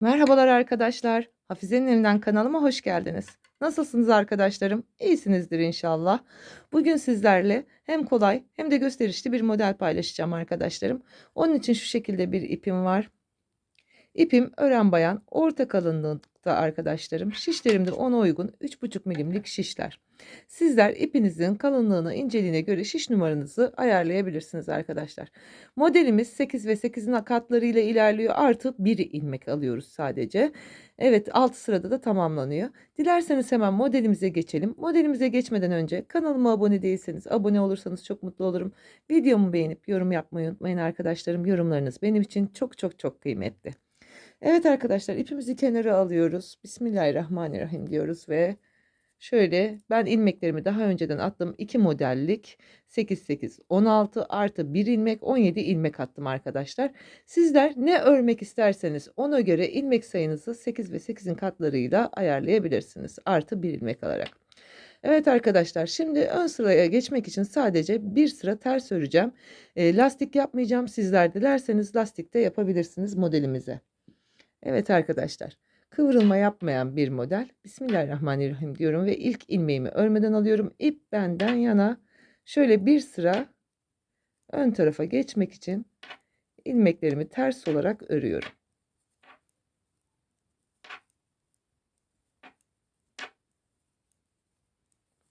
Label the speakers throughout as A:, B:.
A: Merhabalar arkadaşlar. Hafize'nin evinden kanalıma hoş geldiniz. Nasılsınız arkadaşlarım? İyisinizdir inşallah. Bugün sizlerle hem kolay hem de gösterişli bir model paylaşacağım arkadaşlarım. Onun için şu şekilde bir ipim var. İpim ören bayan orta kalınlıkta arkadaşlarım. Şişlerimde ona uygun 3,5 milimlik şişler. Sizler ipinizin kalınlığına inceliğine göre şiş numaranızı ayarlayabilirsiniz arkadaşlar. Modelimiz 8 ve 8'in katlarıyla ilerliyor. Artı 1 ilmek alıyoruz sadece. Evet 6 sırada da tamamlanıyor. Dilerseniz hemen modelimize geçelim. Modelimize geçmeden önce kanalıma abone değilseniz abone olursanız çok mutlu olurum. Videomu beğenip yorum yapmayı unutmayın arkadaşlarım. Yorumlarınız benim için çok çok çok kıymetli. Evet arkadaşlar ipimizi kenara alıyoruz. Bismillahirrahmanirrahim diyoruz ve şöyle ben ilmeklerimi daha önceden attım. 2 modellik 8 8 16 artı 1 ilmek 17 ilmek attım arkadaşlar. Sizler ne örmek isterseniz ona göre ilmek sayınızı 8 ve 8'in katlarıyla ayarlayabilirsiniz. Artı 1 ilmek alarak. Evet arkadaşlar şimdi ön sıraya geçmek için sadece bir sıra ters öreceğim. E, lastik yapmayacağım. Sizler dilerseniz lastik de yapabilirsiniz modelimize. Evet arkadaşlar. Kıvrılma yapmayan bir model. Bismillahirrahmanirrahim diyorum ve ilk ilmeğimi örmeden alıyorum. İp benden yana şöyle bir sıra ön tarafa geçmek için ilmeklerimi ters olarak örüyorum.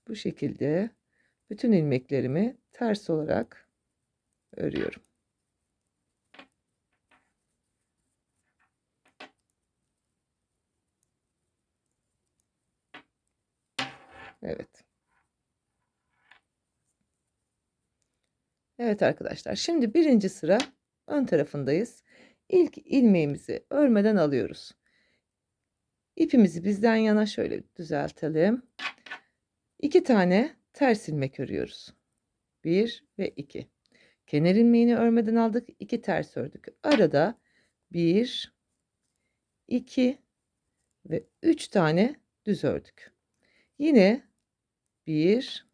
A: Bu şekilde bütün ilmeklerimi ters olarak örüyorum. Evet. Evet arkadaşlar. Şimdi birinci sıra ön tarafındayız. İlk ilmeğimizi örmeden alıyoruz. İpimizi bizden yana şöyle düzeltelim. İki tane ters ilmek örüyoruz. Bir ve iki. Kenar ilmeğini örmeden aldık. iki ters ördük. Arada bir, iki ve üç tane düz ördük. Yine 1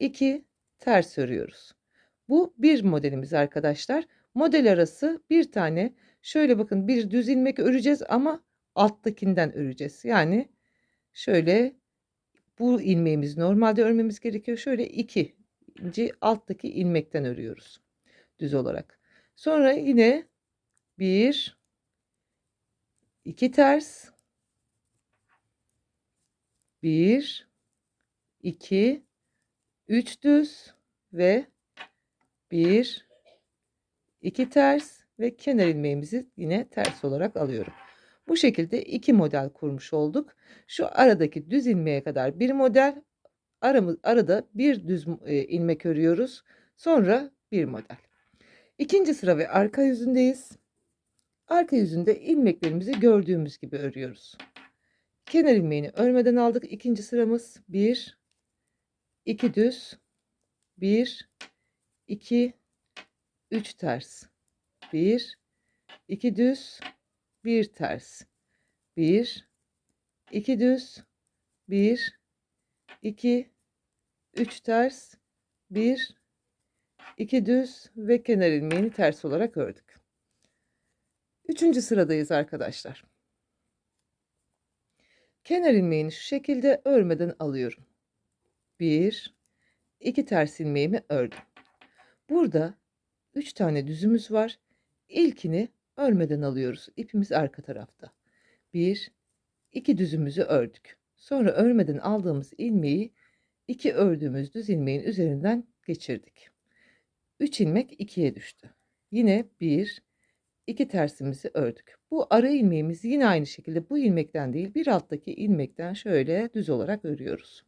A: 2 ters örüyoruz. Bu bir modelimiz arkadaşlar. Model arası bir tane şöyle bakın bir düz ilmek öreceğiz ama alttakinden öreceğiz. Yani şöyle bu ilmeğimiz normalde örmemiz gerekiyor. Şöyle ikinci alttaki ilmekten örüyoruz düz olarak. Sonra yine bir iki ters 1 2 3 düz ve 1 2 ters ve kenar ilmeğimizi yine ters olarak alıyorum. Bu şekilde iki model kurmuş olduk. Şu aradaki düz ilmeğe kadar bir model, aramız, arada bir düz e, ilmek örüyoruz. Sonra bir model. İkinci sıra ve arka yüzündeyiz. Arka yüzünde ilmeklerimizi gördüğümüz gibi örüyoruz. Kenar ilmeğini örmeden aldık. İkinci sıramız 1 2 düz 1 2 3 ters 1 2 düz 1 ters 1 2 düz 1 2 3 ters 1 2 düz ve kenar ilmeğini ters olarak ördük. Üçüncü sıradayız arkadaşlar. Kenar ilmeğini şu şekilde örmeden alıyorum. Bir, iki ters ilmeğimi ördüm. Burada üç tane düzümüz var. İlkini örmeden alıyoruz. İpimiz arka tarafta. Bir, iki düzümüzü ördük. Sonra örmeden aldığımız ilmeği iki ördüğümüz düz ilmeğin üzerinden geçirdik. Üç ilmek ikiye düştü. Yine bir, 2 tersimizi ördük. Bu ara ilmeğimizi yine aynı şekilde bu ilmekten değil bir alttaki ilmekten şöyle düz olarak örüyoruz.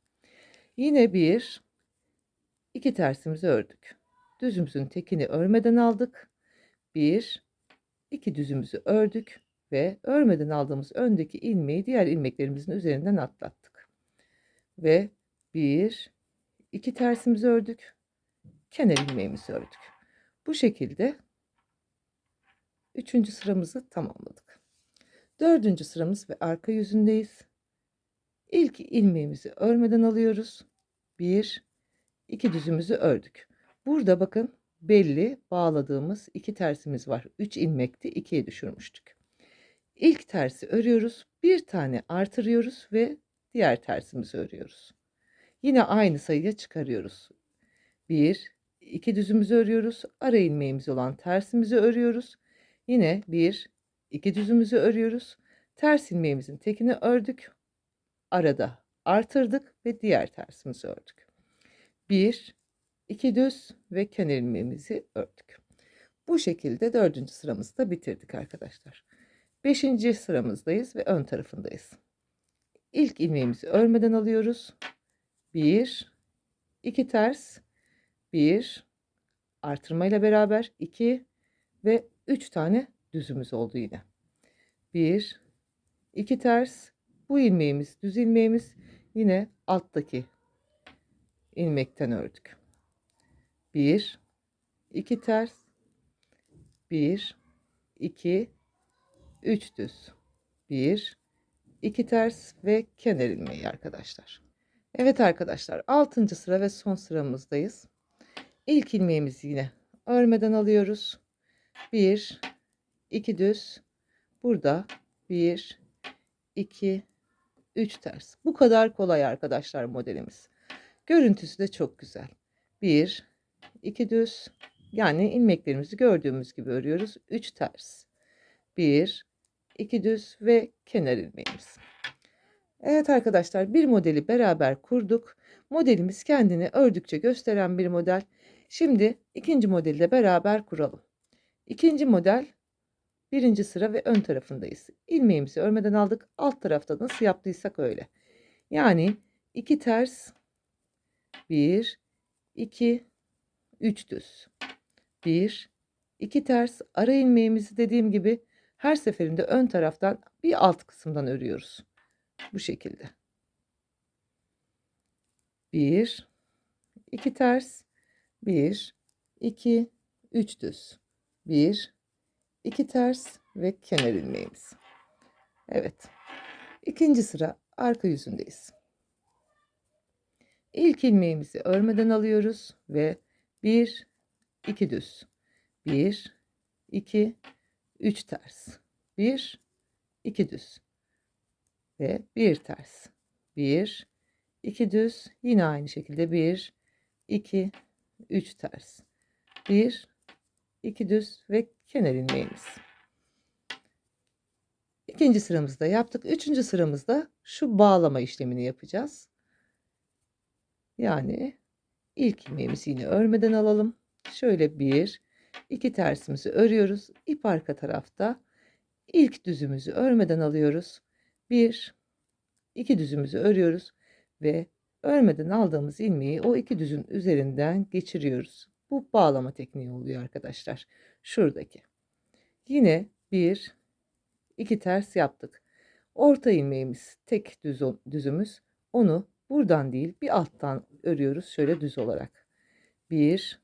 A: Yine bir iki tersimizi ördük. Düzümüzün tekini örmeden aldık. Bir iki düzümüzü ördük ve örmeden aldığımız öndeki ilmeği diğer ilmeklerimizin üzerinden atlattık. Ve bir iki tersimizi ördük. Kenar ilmeğimizi ördük. Bu şekilde Üçüncü sıramızı tamamladık. Dördüncü sıramız ve arka yüzündeyiz. İlk ilmeğimizi örmeden alıyoruz. Bir, iki düzümüzü ördük. Burada bakın belli bağladığımız iki tersimiz var. Üç ilmekti, ikiye düşürmüştük. İlk tersi örüyoruz. Bir tane artırıyoruz ve diğer tersimizi örüyoruz. Yine aynı sayıya çıkarıyoruz. 1 2 düzümüzü örüyoruz. Ara ilmeğimiz olan tersimizi örüyoruz. Yine 1 2 düzümüzü örüyoruz. Ters ilmeğimizin tekini ördük. Arada artırdık ve diğer tersimizi ördük. 1 2 düz ve kenar ilmeğimizi ördük. Bu şekilde dördüncü sıramızı da bitirdik arkadaşlar. Beşinci sıramızdayız ve ön tarafındayız. İlk ilmeğimizi örmeden alıyoruz. 1 2 ters 1 artırmayla beraber 2 ve 3 tane düzümüz oldu yine. 1 2 ters bu ilmeğimiz düz ilmeğimiz yine alttaki ilmekten ördük. 1 2 ters 1 2 3 düz 1 2 ters ve kenar ilmeği arkadaşlar. Evet arkadaşlar 6. sıra ve son sıramızdayız. İlk ilmeğimizi yine örmeden alıyoruz. 1 2 düz burada 1 2 3 ters. Bu kadar kolay arkadaşlar modelimiz. Görüntüsü de çok güzel. 1 2 düz yani ilmeklerimizi gördüğümüz gibi örüyoruz. 3 ters. 1 2 düz ve kenar ilmeğimiz. Evet arkadaşlar bir modeli beraber kurduk. Modelimiz kendini ördükçe gösteren bir model. Şimdi ikinci modeli de beraber kuralım. İkinci model birinci sıra ve ön tarafındayız. İlmeğimizi örmeden aldık. Alt tarafta nasıl yaptıysak öyle. Yani iki ters, bir, iki, üç düz. Bir, iki ters ara ilmeğimizi dediğim gibi her seferinde ön taraftan bir alt kısımdan örüyoruz. Bu şekilde. Bir, iki ters, bir, iki, üç düz. Bir, iki ters ve kenar ilmeğimiz. Evet. İkinci sıra arka yüzündeyiz. İlk ilmeğimizi örmeden alıyoruz ve bir, iki düz. Bir, iki, üç ters. Bir, iki düz ve bir ters. Bir, iki düz, yine aynı şekilde bir, iki, üç ters. Bir, iki düz ve kenar ilmeğimiz. İkinci sıramızda yaptık. Üçüncü sıramızda şu bağlama işlemini yapacağız. Yani ilk ilmeğimizi yine örmeden alalım. Şöyle bir, iki tersimizi örüyoruz. İp arka tarafta. İlk düzümüzü örmeden alıyoruz. Bir, iki düzümüzü örüyoruz ve örmeden aldığımız ilmeği o iki düzün üzerinden geçiriyoruz. Bu bağlama tekniği oluyor arkadaşlar. Şuradaki. Yine bir, iki ters yaptık. Orta ilmeğimiz tek düz, düzümüz. Onu buradan değil bir alttan örüyoruz şöyle düz olarak. Bir,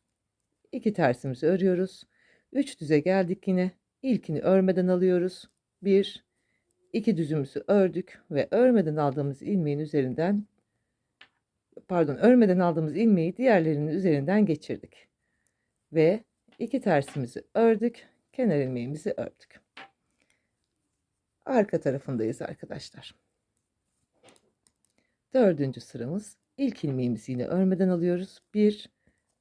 A: iki tersimizi örüyoruz. Üç düze geldik yine. İlkini örmeden alıyoruz. Bir, iki düzümüzü ördük ve örmeden aldığımız ilmeğin üzerinden pardon örmeden aldığımız ilmeği diğerlerinin üzerinden geçirdik. Ve iki tersimizi ördük. Kenar ilmeğimizi ördük. Arka tarafındayız arkadaşlar. Dördüncü sıramız. ilk ilmeğimizi yine örmeden alıyoruz. Bir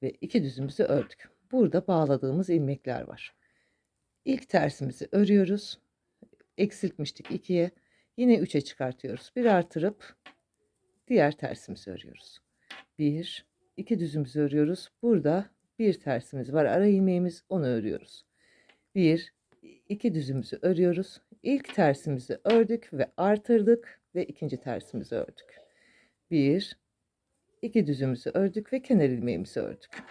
A: ve iki düzümüzü ördük. Burada bağladığımız ilmekler var. İlk tersimizi örüyoruz eksiltmiştik 2'ye. Yine 3'e çıkartıyoruz. Bir artırıp diğer tersimizi örüyoruz. 1 2 düzümüzü örüyoruz. Burada bir tersimiz var. Ara ilmeğimiz onu örüyoruz. 1 2 düzümüzü örüyoruz. İlk tersimizi ördük ve artırdık ve ikinci tersimizi ördük. 1 2 düzümüzü ördük ve kenar ilmeğimizi ördük.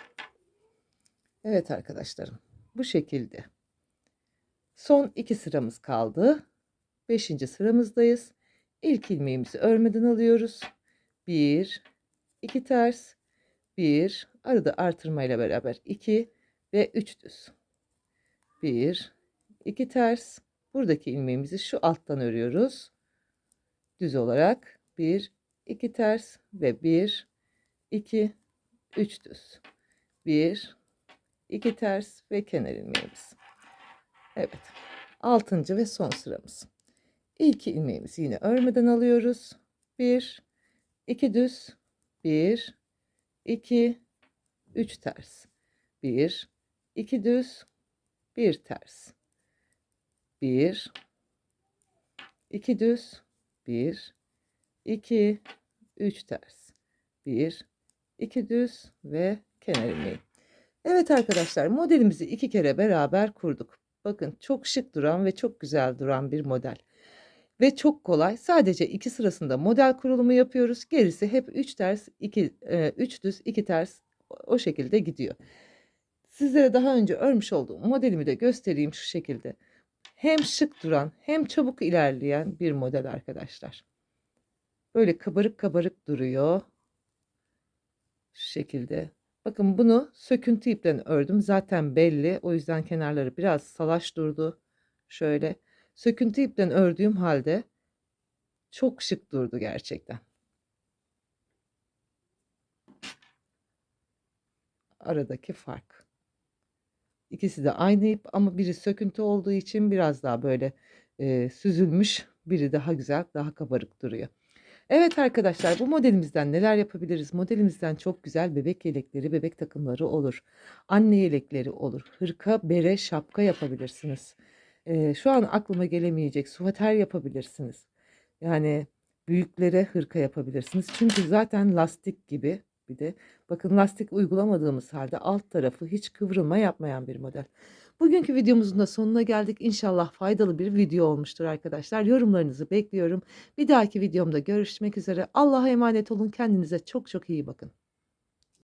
A: Evet arkadaşlarım bu şekilde. Son iki sıramız kaldı. Beşinci sıramızdayız. İlk ilmeğimizi örmeden alıyoruz. Bir, iki ters, bir, arada artırmayla beraber iki ve üç düz. Bir, iki ters. Buradaki ilmeğimizi şu alttan örüyoruz. Düz olarak bir, iki ters ve bir, iki, üç düz. Bir, iki ters ve kenar ilmeğimiz. Evet. Altıncı ve son sıramız. İlk ilmeğimizi yine örmeden alıyoruz. Bir, iki düz, bir, iki, üç ters. Bir, iki düz, bir ters. Bir, iki düz, bir, iki, üç ters. Bir, iki düz ve kenar ilmeği. Evet arkadaşlar modelimizi iki kere beraber kurduk. Bakın çok şık duran ve çok güzel duran bir model. Ve çok kolay. Sadece iki sırasında model kurulumu yapıyoruz. Gerisi hep 3 ters, 2 3 düz, 2 ters o- o şekilde gidiyor. Sizlere daha önce örmüş olduğum modelimi de göstereyim şu şekilde. Hem şık duran hem çabuk ilerleyen bir model arkadaşlar. Böyle kabarık kabarık duruyor. Şu şekilde. Bakın bunu söküntü ipten ördüm. Zaten belli. O yüzden kenarları biraz salaş durdu. Şöyle. Söküntü ipten ördüğüm halde çok şık durdu gerçekten. Aradaki fark. İkisi de aynı ip ama biri söküntü olduğu için biraz daha böyle e, süzülmüş. Biri daha güzel, daha kabarık duruyor. Evet arkadaşlar bu modelimizden neler yapabiliriz? Modelimizden çok güzel bebek yelekleri, bebek takımları olur. Anne yelekleri olur. Hırka, bere, şapka yapabilirsiniz. Ee, şu an aklıma gelemeyecek suvater yapabilirsiniz. Yani büyüklere hırka yapabilirsiniz. Çünkü zaten lastik gibi bir de bakın lastik uygulamadığımız halde alt tarafı hiç kıvrılma yapmayan bir model. Bugünkü videomuzun da sonuna geldik. İnşallah faydalı bir video olmuştur arkadaşlar. Yorumlarınızı bekliyorum. Bir dahaki videomda görüşmek üzere. Allah'a emanet olun. Kendinize çok çok iyi bakın.